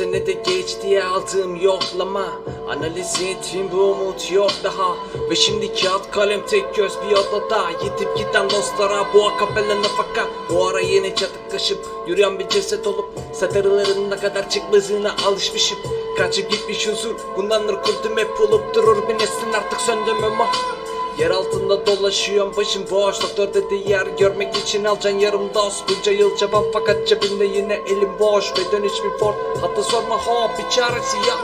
senede geç diye aldığım yoklama. Analiz ettiğim bu umut yok daha. Ve şimdi kağıt kalem tek göz bir odada. Yitip giden dostlara bu akapella nafaka. Bu ara yeni çatık taşıp yürüyen bir ceset olup Satırların ne kadar çıkmazına alışmışım. Kaçıp gitmiş huzur bundandır kurtum hep olup durur Bir neslin artık söndüm ama Yer altında dolaşıyorum başım boş Doktor dedi yer görmek için alacaksın yarım doz. Bunca yıl çabam fakat cebimde yine elim boş Beden hiçbir port hatta sorma ha bir çaresi ya.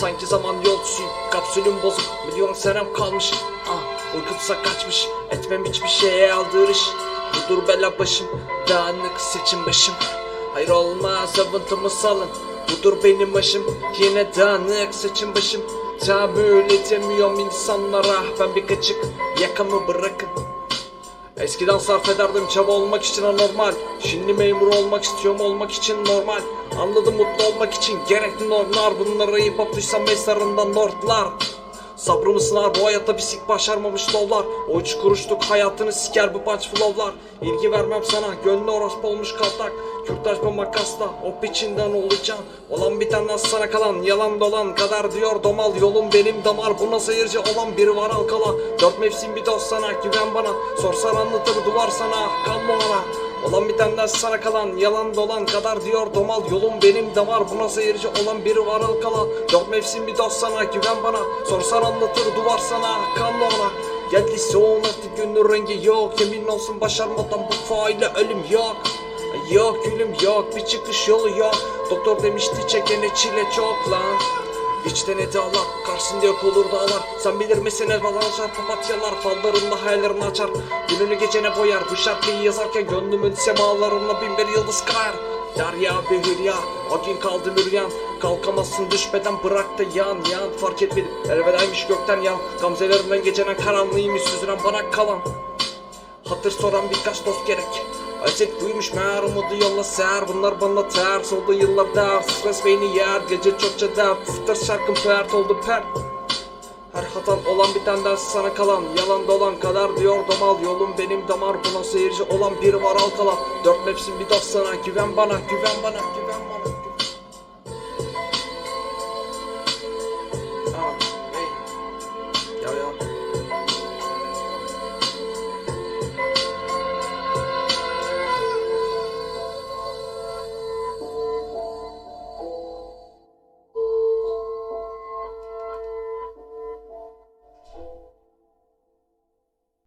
Sanki zaman yolcusuyum kapsülüm bozuk. Milyon senem kalmış. Ah Uykutusa kaçmış. Etmem hiçbir şeye aldırış. Budur bela başım dağınık seçim başım. Hayır olmaz avıntımı salın. Budur benim başım yine dağınık seçim başım Tahammül edemiyorum insanlara. Ben bir kaçık yakamı bırakın. Eskiden sarf ederdim çaba olmak için anormal. Şimdi memur olmak istiyorum olmak için normal. Anladım mutlu olmak için gerekli normlar Bunları hip hop duysam mezarından lordlar Sabrımı sınar bu hayatta bir sik başarmamış lovlar O üç kuruşluk hayatını siker bu punch flowlar. İlgi vermem sana gönlü orospu olmuş kaltak Kürtaj bu makasla o piçinden olacaksın Olan bitenden sana kalan yalan dolan kadar diyor domal. Yolum benim damar buna seyirci olan biri var alkala Dört mevsim bir dost sana güven bana. Sorsan anlatır duvar sana kanma ona Olan bitenden sana kalan yalan dolan kadar diyor domal. Yolum benim damar buna seyirci olan biri var alkala. Dört mevsim bir dost sana güven bana. Sorsan anlatır duvar sana kanma ona. Geldiyse onun artık günün rengi yok. Yemin olsun başarmadan bu faile ölüm yok. Yok gülüm yok bir çıkış yolu yok. Doktor demişti çekene çile çok lan İçten eti Allah karşısında yok olur dağlar. Sen bilir misin elmalar papatyalar Fallarında hayallerini açar. Gününü gecene boyar Bu şarkıyı yazarken gönlümün semalarında bin bir yıldız kayar. Derya bir hülya O gün kaldı müryan. Kalkamazsın düşmeden bırak da yan yan. Fark etmedim elvedaymış gökten yan. Gamzelerinden gecenen karanlığıymış süzülen bana kalan. Hatır soran birkaç dost gerek Özet buymuş meğer umudu yolla ser Bunlar bana ters oldu yıllar dert Stres beyni yer gece çokça dert Fıtır şarkım pert oldu pert. Her hatan olan bitenden sana kalan. Yalan dolan kadar diyor domal Yolum benim damar buna seyirci olan biri var alkala Dört mevsim bir dost sana. Güven bana güven bana güven bana